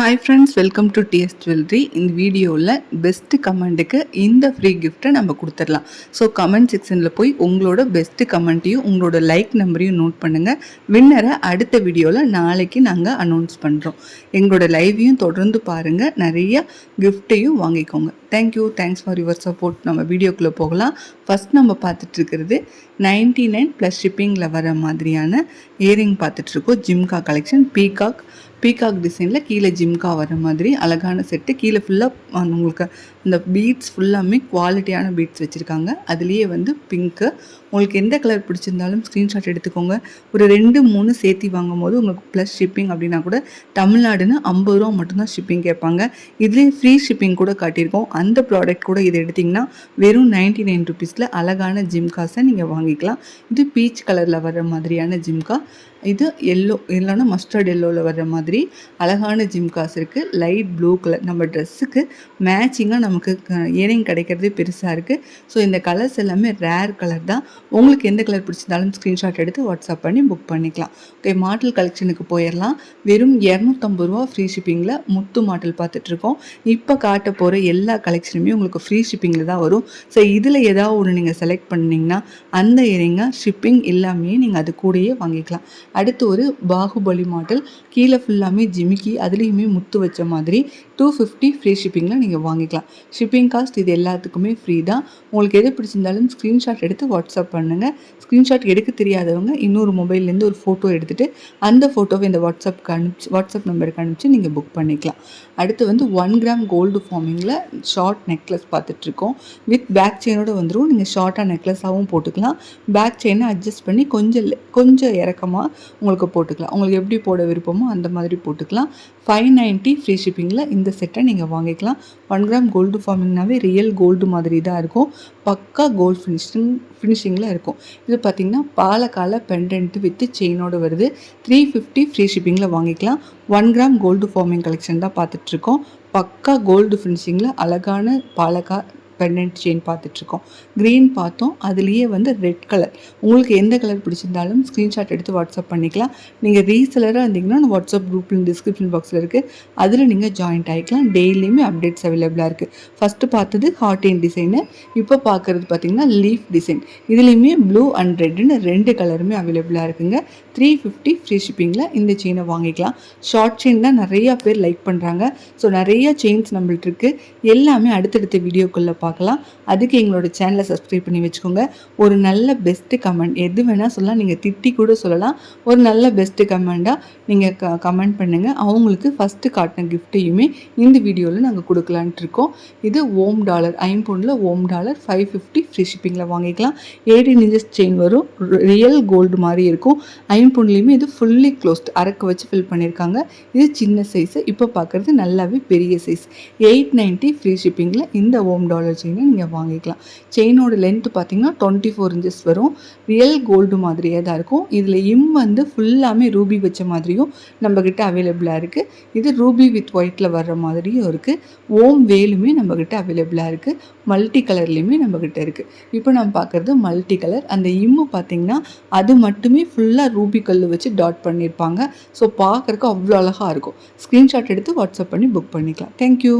Hi friends welcome to TS jewellery இந்த வீடியோவில் best கமெண்ட்டுக்கு இந்த ஃப்ரீ கிஃப்ட்டை நம்ம கொடுத்துடலாம். ஸோ கமெண்ட் செக்ஷனில் போய் உங்களோட பெஸ்ட்டு கமெண்ட்டையும் உங்களோட லைக் நம்பரையும் நோட் பண்ணுங்கள் வின்னரை அடுத்த வீடியோவில் நாளைக்கு நாங்கள் அனௌன்ஸ் பண்ணுறோம் எங்களோட லைவையும் தொடர்ந்து பாருங்கள் நிறைய கிஃப்ட்டையும் வாங்கிக்கோங்க. Thank you thanks for your support நம்ம வீடியோக்குள்ளே போகலாம். ஃபஸ்ட் நம்ம பார்த்துட்ருக்கிறது நைன்டி நைன் ப்ளஸ் ஷிப்பிங்கில் வர மாதிரியான இயரிங் பார்த்துட்ருக்கோம் ஜிம்கா கலெக்ஷன் பீகாக் பீகாக் டிசைனில் கீழே ஜிம்கா வர மாதிரி அழகான செட்டு கீழே ஃபுல்லாக உங்களுக்கு இந்த பீட்ஸ் ஃபுல்லாமே குவாலிட்டியான பீட்ஸ் வச்சுருக்காங்க. அதுலேயே வந்து பிங்க்கு உங்களுக்கு எந்த கலர் பிடிச்சிருந்தாலும் ஸ்க்ரீன்ஷாட் எடுத்துக்கோங்க. ஒரு ரெண்டு மூணு சேர்த்தி வாங்கும் போது உங்களுக்கு ப்ளஸ் ஷிப்பிங் அப்படின்னா கூட தமிழ்நாடுன்னு ஐம்பது ரூபா மட்டும்தான் ஷிப்பிங் கேட்பாங்க. இதுலேயே ஃப்ரீ ஷிப்பிங் கூட காட்டியிருக்கோம். அந்த ப்ராடக்ட் கூட இதை எடுத்திங்கன்னா வெறும் நைன்டி நைன் ருபீஸில் அழகான ஜிம்காஸை நீங்கள் வாங்கிக்கலாம். இது பீச் கலரில் வர மாதிரியான ஜிம்கா இது எல்லோ இல்லைன்னா மஸ்டர்ட் எல்லோவில் வர்ற மாதிரி அழகான ஜிம்காஸ் இருக்குது லைட் ப்ளூ கலர் நம்ம ட்ரெஸ்ஸுக்கு மேட்சிங்காக நம்ம நமக்கு இயரிங் கிடைக்கிறதே பெருசாக இருக்குது ஸோ இந்த கலர்ஸ் எல்லாமே ரேர் கலர் தான். உங்களுக்கு எந்த கலர் பிடிச்சிருந்தாலும் ஸ்க்ரீன்ஷாட் எடுத்து வாட்ஸ்அப் பண்ணி புக் பண்ணிக்கலாம். ஓகே மாடல் கலெக்ஷனுக்கு போயிடலாம் வெறும் இரநூத்தம்பது ரூபா ஃப்ரீ ஷிப்பிங்கில் முத்து மாடல் பார்த்துட்ருக்கோம். இப்போ காட்ட போகிற எல்லா கலெக்ஷனுமே உங்களுக்கு ஃப்ரீ ஷிப்பிங்கில் தான் வரும். ஸோ இதில் ஏதாவது ஒன்று நீங்கள் செலக்ட் பண்ணிங்கன்னா அந்த இயரிங்கை ஷிப்பிங் எல்லாமே நீங்கள் அது கூடயே வாங்கிக்கலாம். அடுத்து ஒரு பாகுபலி மாடல் கீழே ஃபுல்லாமே ஜிமிக்கி அதுலேயுமே முத்து வச்ச மாதிரி டூ ஃபிஃப்டி ஃப்ரீ ஷிப்பிங்கில் நீங்கள் வாங்கிக்கலாம். ஷிப்பிங் காஸ்ட் இது எல்லாத்துக்குமே ஃப்ரீ தான். உங்களுக்கு எது பிடிச்சிருந்தாலும் ஸ்க்ரீன்ஷாட் எடுத்து வாட்ஸ்அப் பண்ணுங்கள் ஸ்க்ரீன்ஷாட் எடுக்க தெரியாதவங்க இன்னொரு மொபைல்லேருந்து ஒரு ஃபோட்டோ எடுத்துகிட்டு அந்த ஃபோட்டோவை இந்த வாட்ஸ்அப்க்கு அனுப்பிச்சு வாட்ஸ்அப் நம்பருக்கு அனுப்பிச்சு நீங்கள் புக் பண்ணிக்கலாம். அடுத்து வந்து ஒன் கிராம் கோல்டு ஃபார்மிங்கில் ஷார்ட் நெக்லஸ் பார்த்துட்ருக்கோம். வித் பேக் செயினோடு வந்துடும் நீங்கள் ஷார்ட்டாக நெக்லஸாகவும் போட்டுக்கலாம். பேக் செயினை அட்ஜஸ்ட் பண்ணி கொஞ்சம் கொஞ்சம் இறக்கமாக உங்களுக்கு போட்டுக்கலாம். உங்களுக்கு எப்படி போட விருப்பமோ அந்த மாதிரி போட்டுக்கலாம். ஃபைவ் நைன்ட்டி ஃப்ரீ ஷிப்பிங்கில் இந்த செட்டை நீங்கள் வாங்கிக்கலாம். ஒன் கிராம் கோல்டு கோல்டு ஃபார்மிங்னாவே ரியல் கோல்டு மாதிரி தான் இருக்கும். பக்கா கோல்டு ஃபினிஷிங் ஃபினிஷிங்கில் இருக்கும். இது பார்த்திங்கன்னா பாலக்கால பெண்டன்ட்டு வித்து செயினோடு வருது. த்ரீ ஃபிஃப்டி ஃப்ரீ ஷிப்பிங்கில் வாங்கிக்கலாம். One gram gold forming collection தான் பார்த்துட்ருக்கோம் பக்கா கோல்டு ஃபினிஷிங்கில் அழகான பாலக்கா பெண்டன்ட் செயின் பார்த்துட்ருக்கோம். க்ரீன் பார்த்தோம் அதுலேயே வந்து ரெட் கலர் உங்களுக்கு எந்த கலர் பிடிச்சிருந்தாலும் ஸ்க்ரீன்ஷாட் எடுத்து வாட்ஸ்அப் பண்ணிக்கலாம். நீங்கள் ரீசெலராக இருந்தீங்கன்னா வாட்ஸ்அப் குரூப்பில் டிஸ்கிரிப்ஷன் பாக்ஸில் இருக்குது அதில் நீங்கள் ஜாயின்ட் ஆகிக்கலாம் டெய்லியுமே அப்டேட்ஸ் அவைலபிளாக இருக்குது ஃபஸ்ட்டு பார்த்தது ஹார்ட் இன் டிசைனு இப்போ பார்க்குறது பார்த்திங்கன்னா லீஃப் டிசைன் இதுலேயுமே ப்ளூ அண்ட் ரெட்டுன்னு ரெண்டு கலருமே அவைலபிளாக இருக்குங்க. த்ரீ ஃபிஃப்டி ஃப்ரீ ஷிப்பிங்கில் இந்த செயினை வாங்கிக்கலாம். ஷார்ட் செயின் தான் நிறையா பேர் லைக் பண்ணுறாங்க ஸோ நிறையா செயின்ஸ் நம்மள்ட்ட இருக்குது எல்லாமே அடுத்தடுத்த வீடியோக்குள்ளே பார்க்கலாம். பார்க்கலாம். அதுக்கு எங்களோட சேனலை சப்ஸ்கிரைப் பண்ணி வச்சுக்கோங்க. ஒரு நல்ல பெஸ்ட்டு கமெண்ட் எது வேணால் சொல்லலாம். நீங்கள் திட்டி கூட சொல்லலாம். ஒரு நல்ல பெஸ்ட்டு கமெண்ட்டாக நீங்கள் க கமெண்ட் பண்ணுங்கள் அவங்களுக்கு ஃபஸ்ட்டு காட்டின கிஃப்ட்டையுமே இந்த வீடியோவில் நாங்கள் கொடுக்கலான்ட்டு இருக்கோம். இது ஓம் dollar ஐம்பொன்னில் Om dollar five fifty free ஷிப்பிங்கில் வாங்கிக்கலாம். எயிட்டீன் இன்ச்சஸ் செயின் வரும். ரியல் கோல்டு மாதிரி இருக்கும். ஐம்பொன்லேயுமே இது ஃபுல்லி க்ளோஸ்ட் அரக்கு வச்சு ஃபில் பண்ணியிருக்காங்க இது சின்ன சைஸு இப்போ பார்க்குறது நல்லாவே பெரிய சைஸ் எயிட் நைன்ட்டி ஃப்ரீ ஷிப்பிங்கில் இந்த ஓம் டாலர் செயினை நீங்கள் வாங்கிக்கலாம். செயினோட லென்த்து பார்த்தீங்கன்னா டுவெண்ட்டி ஃபோர் இன்ச்சஸ் வரும். ரியல் கோல்டு மாதிரியே தான் இருக்கும். இதில் இம் வந்து ஃபுல்லாமே ரூபி வச்ச மாதிரியும் நம்மக்கிட்ட அவைலபிளாக இருக்குது இது ரூபி வித் ஒயிட்டில் வர்ற மாதிரியும் இருக்குது ஓம் வேலுமே நம்மக்கிட்ட அவைலபிளாக இருக்குது மல்டி கலர்லேயுமே நம்மக்கிட்ட இருக்குது இப்போ நம்ம பார்க்குறது மல்டி கலர் அந்த இம்மு பார்த்திங்கன்னா அது மட்டுமே ஃபுல்லாக ரூபி கல் வச்சு டாட் பண்ணியிருப்பாங்க ஸோ பார்க்குறக்கு அவ்வளோ அழகாக இருக்கும். ஸ்க்ரீன்ஷாட் எடுத்து வாட்ஸ்அப் பண்ணி புக் பண்ணிக்கலாம். தேங்க்யூ